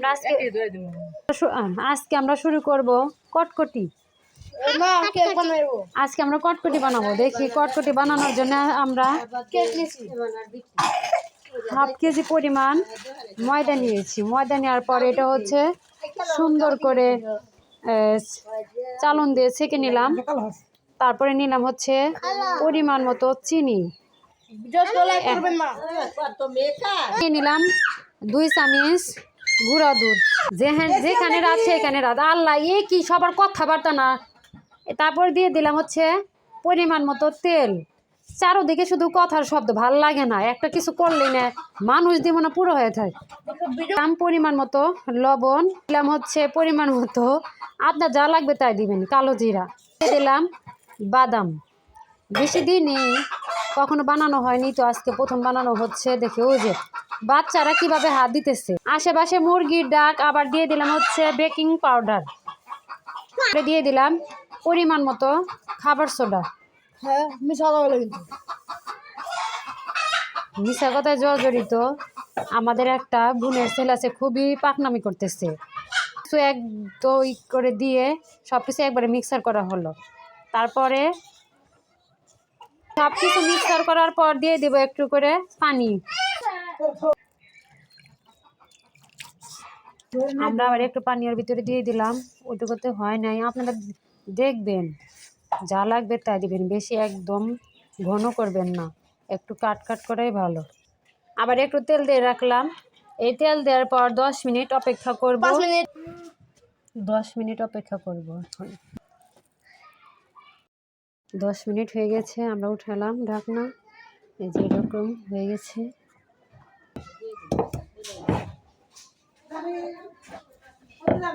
আমরা আজকে আজকে আমরা শুরু করব কটকটি। আজকে আমরা কটকটি বানাবো। দেখি কটকটি বানানোর জন্য আমরা হাফ কেজি পরিমাণ ময়দা নিয়েছি। ময়দা নেওয়ার পর এটা হচ্ছে সুন্দর করে চালন দিয়ে ছেঁকে নিলাম। তারপরে নিলাম হচ্ছে পরিমাণ মতো চিনি। নিলাম দুই চামিচ গুঁড়া দুধ। যেখানে যেখানে রাত সেখানে রাত আল্লাহ এ কি সবার কথাবার্তা না? তারপর দিয়ে দিলাম হচ্ছে পরিমাণ মতো তেল। চারোদিকে শুধু কথার শব্দ ভালো লাগে না। একটা কিছু করলে না মানুষ দিব না পুরো হয়ে থাকে দাম পরিমাণ মতো লবণ দিলাম হচ্ছে পরিমাণ মতো। আপনার যা লাগবে তাই দিবেন কালো জিরা। দিলাম বাদাম। বেশি দিনই কখনো বানানো হয়নি তো আজকে প্রথম বানানো হচ্ছে দেখে ওই যে বাচ্চারা কীভাবে হাত দিতেছে? আশেপাশে মুরগির ডাক আবার দিয়ে দিলাম হচ্ছে বেকিং পাউডার। দিয়ে দিলাম পরিমাণ মতো খাবার সোডা। হ্যাঁ মিশা কিন্তু মিশা কথায় জর্জরিত আমাদের একটা বোনের ছেলে আছে খুবই পাকনামি করতেছে। কিছু এক দই করে দিয়ে সব কিছু একবারে মিক্সার করা হলো। তারপরে সব কিছু মিক্সার করার পর দিয়ে দেবো একটু করে পানি। আমরা আবার একটু পানি ওর ভিতরে দিয়ে দিলাম ওইটুকুতে হয় নাই। আপনারা দেখবেন যা লাগবে তাই দিবেন বেশি একদম ঘন করবেন না একটু কাট কাট করাই ভালো। আবার একটু তেল দিয়ে রাখলাম এই তেল দেওয়ার পর দশ মিনিট অপেক্ষা করব। মিনিট। দশ মিনিট অপেক্ষা করব দশ মিনিট হয়ে গেছে আমরা উঠালাম ঢাকনা এই যে এরকম হয়ে গেছে হুম। আল্লাহ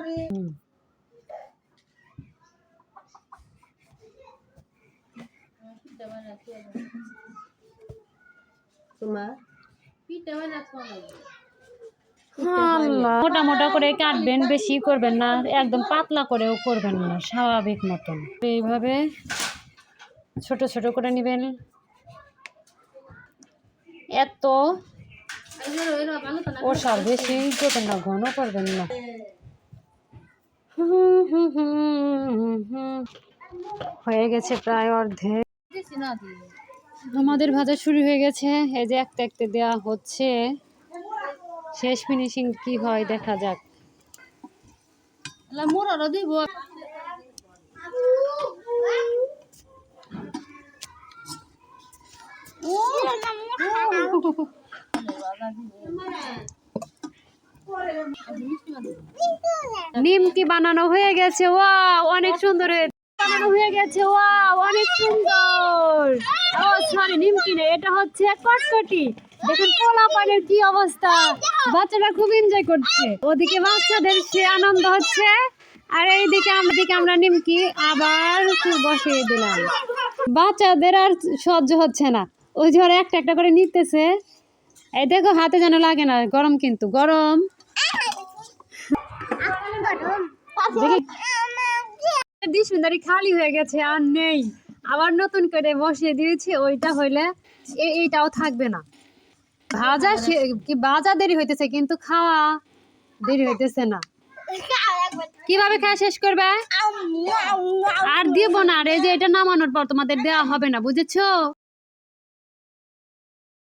মোটা মোটা করে কাটবেন বেশি করবেন না একদম পাতলা করেও করবেন না স্বাভাবিক মতন। এইভাবে ছোট ছোট করে নেবেন। এত ও ওসার বেশি করবেন না। ঘন করবেন না। হয়ে গেছে প্রায় অর্ধেক। আমাদের ভাজা শুরু হয়ে গেছে। এই যে একটা একটা দেওয়া হচ্ছে। শেষ ফিনিশিং কি হয় দেখা যাক। দিব। নিমকি বানানো হয়ে গেছে, ওয়াও, অনেক সুন্দর বানানো হয়ে গেছে, ওয়াও, অনেক সুন্দর। ও, সরি, নিমকি না, এটা হচ্ছে কটকটি। দেখুন পোলা পানের কি অবস্থা। বাচ্চারা খুব এনজয় করছে। ওদিকে বাচ্চাদের সে আনন্দ হচ্ছে। আর এইদিকে আমাদিকে আমরা নিমকি আবার বসিয়ে দিলাম। বাচ্চাদের আর সহ্য হচ্ছে না। ওই ওরা একটা একটা করে নিতেছে। এই দেখো, হাতে যেন লাগে না, গরম কিন্তু, গরম। খালি হয়ে গেছে, আর নেই। আবার নতুন করে বসিয়ে দিয়েছি, ওইটা হইলে এইটাও থাকবে না। ভাজা কি ভাজা দেরি হইতেছে, কিন্তু খাওয়া দেরি হইতেছে না। কীভাবে খাওয়া শেষ করবে? আর দিব না, আর এই যে এটা নামানোর পর তোমাদের দেওয়া হবে না, বুঝেছ?